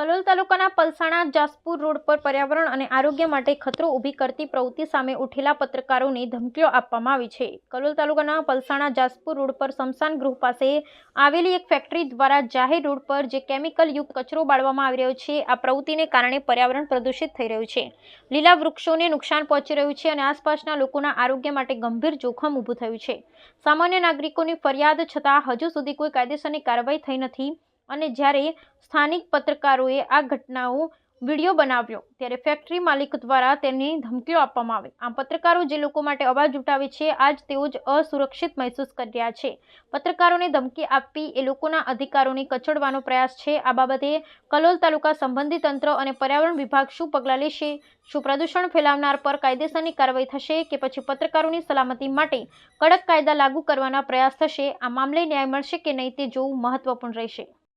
કલોલ તાલુકાના પલસાણા જાસપુર રોડ પર પર્યાવરણ અને આરોગ્ય માટે ખતરો ઊભી કરતી પ્રવૃત્તિ સામે ઉઠેલા પત્રકારોને ધમકીઓ આપવામાં આવી છે. કલોલ તાલુકાના પલસાણા જાસપુર રોડ પર સ્મશાન ગૃહ પાસે આવેલી એક ફેક્ટરી દ્વારા જાહેર રોડ પર જે કેમિકલયુક્ત કચરો બાળવામાં આવી રહ્યો છે, આ પ્રવૃત્તિને કારણે પર્યાવરણ પ્રદૂષિત થઈ રહ્યું છે. લીલા વૃક્ષોને નુકસાન પહોંચી રહ્યું છે અને આસપાસના લોકોના આરોગ્ય માટે ગંભીર જોખમ ઊભું થયું છે. સામાન્ય નાગરિકોની ફરિયાદ છતાં હજુ સુધી કોઈ કાયદેસરની કાર્યવાહી થઈ નથી. અને જ્યારે સ્થાનિક પત્રકારોએ આ ઘટનાઓ વીડિયો બનાવ્યો, ત્યારે ફેક્ટરી માલિક દ્વારા તેની ધમકીઓ આપવામાં આવી. આમ, પત્રકારો જે લોકો માટે અવાજ ઉઠાવે છે, આજ તેઓ જ અસુરક્ષિત મહેસૂસ કરી રહ્યા છે. પત્રકારોને ધમકી આપવી એ લોકોના અધિકારોને કચડવાનો પ્રયાસ છે. આ બાબતે કલોલ તાલુકા સંબંધિત તંત્ર અને પર્યાવરણ વિભાગ શું પગલાં લેશે, શું પ્રદૂષણ ફેલાવનાર પર કાયદેસરની કાર્યવાહી થશે કે પછી પત્રકારોની સલામતી માટે કડક કાયદા લાગુ કરવાના પ્રયાસ થશે, આ મામલે ન્યાય મળશે કે નહીં તે જોવું મહત્વપૂર્ણ રહેશે.